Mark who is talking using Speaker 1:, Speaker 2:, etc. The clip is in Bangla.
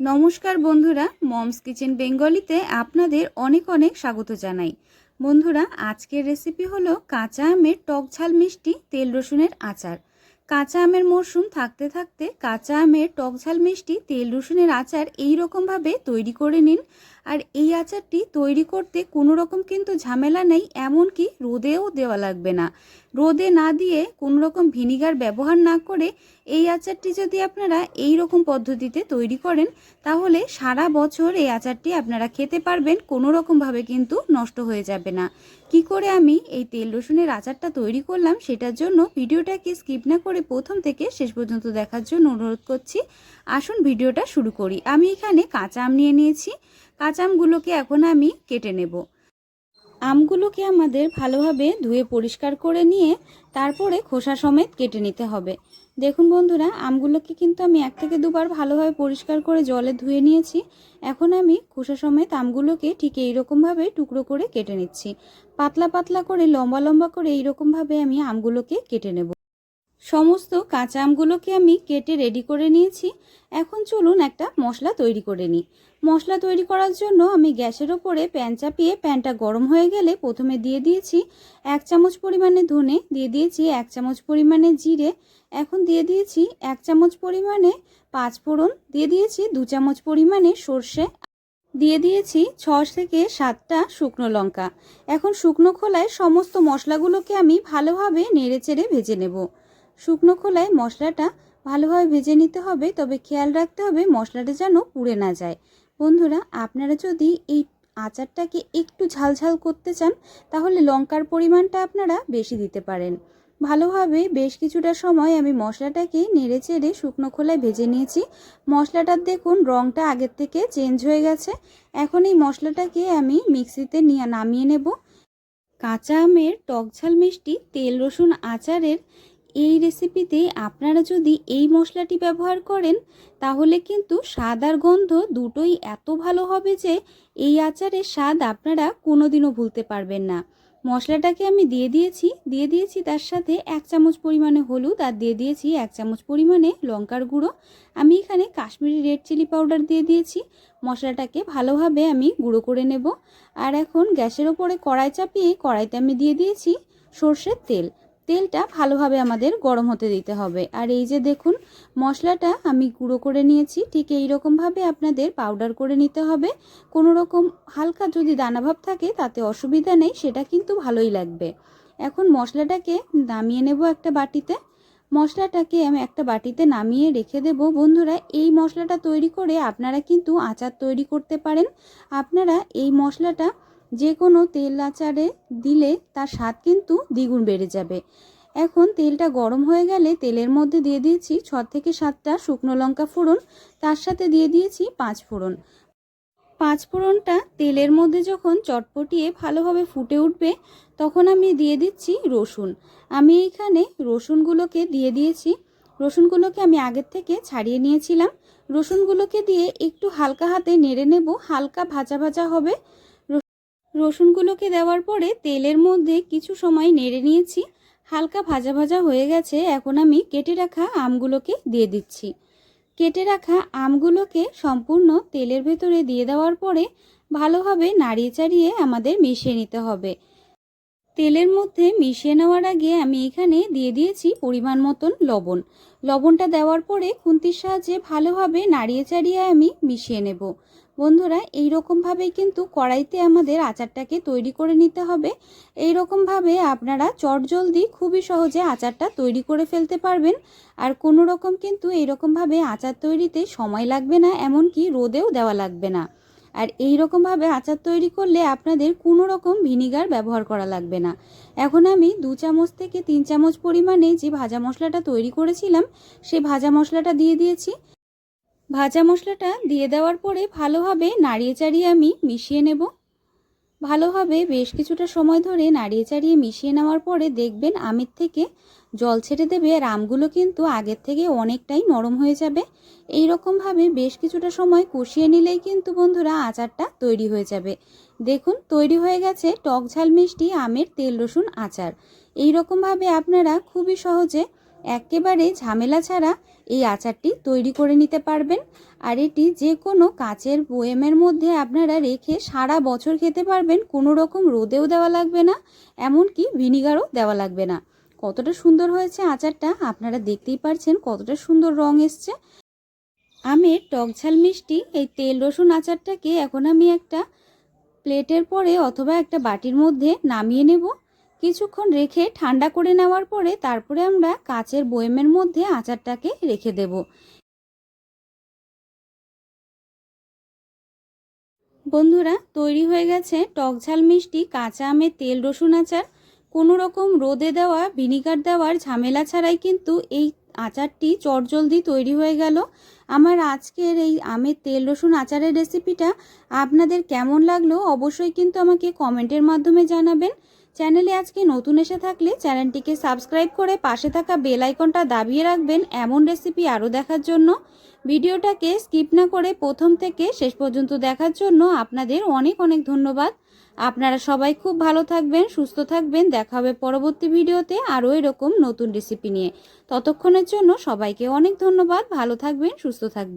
Speaker 1: নমস্কার বন্ধুরা, মমস কিচেন বেঙ্গলিতে আপনাদের অনেক অনেক স্বাগত জানাই। বন্ধুরা, আজকের রেসিপি হলো কাঁচা আমের টক ঝাল মিষ্টি তেল রসুনের আচার। কাঁচা আমের মরশুম থাকতে থাকতে কাঁচা আমের টক ঝাল মিষ্টি, তেল রসুনের আচার এই রকমভাবে তৈরি করে নিন। আর এই আচারটি তৈরি করতে কোনো রকম কিন্তু ঝামেলা নেই, এমনকি রোদেও দেওয়া লাগবে না। রোদে না দিয়ে কোনো রকম ভিনিগার ব্যবহার না করে এই আচারটি যদি আপনারা এই রকম পদ্ধতিতে তৈরি করেন, তাহলে সারা বছর এই আচারটি আপনারা খেতে পারবেন, কোনো রকমভাবে কিন্তু নষ্ট হয়ে যাবে না। কি করে আমি এই তেল রসুনের আচারটা তৈরি করলাম, সেটার জন্য ভিডিওটাকে স্কিপ না করে প্রথম থেকে শেষ পর্যন্ত দেখার জন্য অনুরোধ করছি, আসুন ভিডিওটা শুরু করি। আমি এখানে কাঁচা আম নিয়ে নিয়েছি। কাঁচা আমগুলোকে এখন আমি কেটে নেব। আমগুলোকে আমাদের ভালোভাবে ধুয়ে পরিষ্কার করে নিয়ে তারপরে খোসা সমেত কেটে নিতে হবে। দেখুন বন্ধুরা, আমগুলোকে কিন্তু আমি এক থেকে দুবার ভালোভাবে পরিষ্কার করে জলে ধুয়ে নিয়েছি। এখন আমি খোসা সমেত আমগুলোকে ঠিক এইরকমভাবে টুকরো করে কেটে নিচ্ছি। পাতলা পাতলা করে, লম্বা লম্বা করে এইরকমভাবে আমি আমগুলোকে কেটে নেব। সমস্ত কাঁচা আমগুলোকে আমি কেটে রেডি করে নিয়েছি। এখন চলুন একটা মশলা তৈরি করে নিই। মশলা তৈরি করার জন্য আমি গ্যাসের ওপরে প্যান চাপিয়ে প্যানটা গরম হয়ে গেলে প্রথমে দিয়ে দিয়েছি এক চামচ পরিমাণে ধনে, দিয়ে দিয়েছি এক চামচ পরিমাণে জিরে, এখন দিয়ে দিয়েছি এক চামচ পরিমাণে পাঁচ ফোড়ন দিয়ে দিয়েছি দু চামচ পরিমাণে সর্ষে, দিয়ে দিয়েছি ছ থেকে সাতটা শুকনো লঙ্কা। এখন শুকনো খোলায় সমস্ত মশলাগুলোকে আমি ভালোভাবে নেড়ে চেড়ে ভেজে নেব। শুকনো খোলায় মশলাটা ভালোভাবে ভেজে নিতে হবে, তবে খেয়াল রাখতে হবে মশলাটা যেন পুড়ে না যায়। বন্ধুরা, আপনারা যদি এই আচারটাকে একটু ঝালঝাল করতে চান, তাহলে লঙ্কার পরিমাণটা আপনারা বেশি দিতে পারেন। ভালোভাবে বেশ কিছুটা সময় আমি মশলাটাকে নেড়ে চেড়ে শুকনো খোলায় ভেজে নিয়েছি। মশলাটার দেখুন রঙটা আগের থেকে চেঞ্জ হয়ে গেছে। এখন এই মশলাটাকে আমি মিক্সিতে নিয়ে নামিয়ে নেব। কাঁচা আমের টকঝাল মিষ্টি তেল রসুন আচারের এই রেসিপিতে আপনারা যদি এই মশলাটি ব্যবহার করেন, তাহলে কিন্তু স্বাদ আর গন্ধ দুটোই এত ভালো হবে যে এই আচারের স্বাদ আপনারা কোনোদিনও ভুলতে পারবেন না। মশলাটাকে আমি দিয়ে দিয়েছি দিয়ে দিয়েছি তার সাথে এক চামচ পরিমাণে হলুদ আর দিয়ে দিয়েছি এক চামচ পরিমাণে লঙ্কার গুঁড়ো। আমি এখানে কাশ্মীরি রেড চিলি পাউডার দিয়ে দিয়েছি। মশলাটাকে ভালোভাবে আমি গুঁড়ো করে নেব। আর এখন গ্যাসের ওপরে কড়াই চাপিয়ে কড়াইতে আমি দিয়ে দিয়েছি সর্ষের তেল। তেলটা ভালোভাবে আমাদের গরম হতে দিতে হবে। আর এই যে দেখুন, মশলাটা আমি গুঁড়ো করে নিয়েছি, ঠিক এই রকমভাবে আপনাদের পাউডার করে নিতে হবে। কোনো রকম হালকা যদি দানাভাব থাকে, তাতে অসুবিধা নেই, সেটা কিন্তু ভালোই লাগবে। এখন মশলাটাকে নামিয়ে নেব একটা বাটিতে। মশলাটাকে আমি একটা বাটিতে নামিয়ে রেখে দেব। বন্ধুরা, এই মশলাটা তৈরি করে আপনারা কিন্তু আচার তৈরি করতে পারেন। আপনারা এই মশলাটা যে কোনো তেল আচারে দিলে তার স্বাদ কিন্তু দ্বিগুণ বেড়ে যাবে। এখন তেলটা গরম হয়ে গেলে তেলের মধ্যে দিয়ে দিয়েছি ছ থেকে সাতটা শুকনো লঙ্কা ফোড়ন, তার সাথে দিয়ে দিয়েছি পাঁচ ফোড়ন। পাঁচ ফোড়নটা তেলের মধ্যে যখন চটপটিয়ে ভালোভাবে ফুটে উঠবে, তখন আমি দিয়ে দিচ্ছি রসুন। আমি এখানে রসুনগুলোকে দিয়ে দিয়েছি। রসুনগুলোকে আমি আগের থেকে ছাড়িয়ে নিয়েছিলাম। রসুনগুলোকে দিয়ে একটু হালকা হাতে নেড়ে নেব। হালকা ভাজা ভাজা হবে। রসুনগুলোকে দেওয়ার পরে তেলের মধ্যে কিছু সময় নেড়ে নিয়েছি। হালকা ভাজা ভাজা হয়ে গেছে। এখন আমি কেটে রাখা আমগুলোকে দিয়ে দিচ্ছি। কেটে রাখা আমগুলোকে সম্পূর্ণ তেলের ভেতরে দিয়ে দেওয়ার পরে ভালোভাবে নাড়িয়ে চাড়িয়ে আমাদের মিশিয়ে নিতে হবে। তেলের মধ্যে মিশিয়ে নেওয়ার আগে আমি এখানে দিয়ে দিয়েছি পরিমাণ মতন লবণ। লবণটা দেওয়ার পরে খুন্তির সাহায্যে ভালোভাবে নাড়িয়ে চাড়িয়ে আমি মিশিয়ে নেব। বন্ধুরা এই রকমভাবেই কিন্তু কড়াইতে আমাদের আচারটাকে তৈরি করে নিতে হবে। এই রকমভাবে আপনারা চটজলদি খুবই সহজে আচারটা তৈরি করে ফেলতে পারবেন। আর কোনো রকম কিন্তু এইরকমভাবে আচার তৈরিতে সময় লাগবে না, এমনকি রোদেও দেওয়া লাগবে না। আর এই রকমভাবে আচার তৈরি করলে আপনাদের কোনো রকম ভিনিগার ব্যবহার করা লাগবে না। এখন আমি দু চামচ থেকে তিন চামচ পরিমাণে যে ভাজা মশলাটা তৈরি করেছিলাম সেই ভাজা মশলাটা দিয়ে দিয়েছি। ভাজা মশলাটা দিয়ে দেওয়ার পরে ভালোভাবে নাড়িয়ে চাড়িয়ে আমি মিশিয়ে নেব। ভালোভাবে বেশ কিছুটা সময় ধরে নাড়িয়ে চাড়িয়ে মিশিয়ে নেওয়ার পরে দেখবেন আমের থেকে জল ছেড়ে দেবে আর আমগুলো কিন্তু আগের থেকে অনেকটাই নরম হয়ে যাবে। এই রকমভাবে বেশ কিছুটা সময় কষিয়ে নিলেই কিন্তু বন্ধুরা আচারটা তৈরি হয়ে যাবে। দেখুন, তৈরি হয়ে গেছে টক ঝাল মিষ্টি আমের তেল রসুন আচার। এই রকমভাবে আপনারা খুবই সহজে একেবারে ঝামেলা ছাড়া এই আচারটি তৈরি করে নিতে পারবেন। আর এটি যে কোনো কাচের বয়েমের মধ্যে আপনারা রেখে সারা বছর খেতে পারবেন, কোনো রকম রোদেও দেওয়া লাগবে না, এমনকি ভিনিগারও দেওয়া লাগবে না। কতটা সুন্দর হয়েছে আচারটা, আপনারা দেখতেই পারছেন কতটা সুন্দর রং এসছে। আমের টকঝাল মিষ্টি, এই তেল রসুন আচারটাকে এখন আমি একটা প্লেটের পরে অথবা একটা বাটির মধ্যে নামিয়ে নেব। কিছুক্ষণ রেখে ঠান্ডা করে নেওয়ার পরে তারপরে আমরা কাচের বয়েমের মধ্যে আচারটাকে রেখে দেব। বন্ধুরা, তৈরি হয়ে গেছে টকঝাল মিষ্টি কাঁচা আমের তেল রসুন আচার। কোনো রকম রোদে দেওয়া, ভিনিগার দেওয়ার ঝামেলা ছাড়াই কিন্তু এই আচারটি চটজলদি তৈরি হয়ে গেল। আমার আজকের এই আমের তেল রসুন আচারের রেসিপিটা আপনাদের কেমন লাগল অবশ্যই কিন্তু আমাকে কমেন্টের মাধ্যমে জানাবেন। চ্যানেলে আজকে নতুন এসে থাকলে চ্যানেলটিকে সাবস্ক্রাইব করে পাশে থাকা বেল আইকনটা দাবিয়ে রাখবেন এমন রেসিপি আরও দেখার জন্য। ভিডিওটাকে স্কিপ না করে প্রথম থেকে শেষ পর্যন্ত দেখার জন্য আপনাদের অনেক অনেক ধন্যবাদ। আপনারা সবাই খুব ভালো থাকবেন, সুস্থ থাকবেন। দেখা হবে পরবর্তী ভিডিওতে আরও এরকম নতুন রেসিপি নিয়ে। ততক্ষণের জন্য সবাইকে অনেক ধন্যবাদ। ভালো থাকবেন, সুস্থ থাকবেন।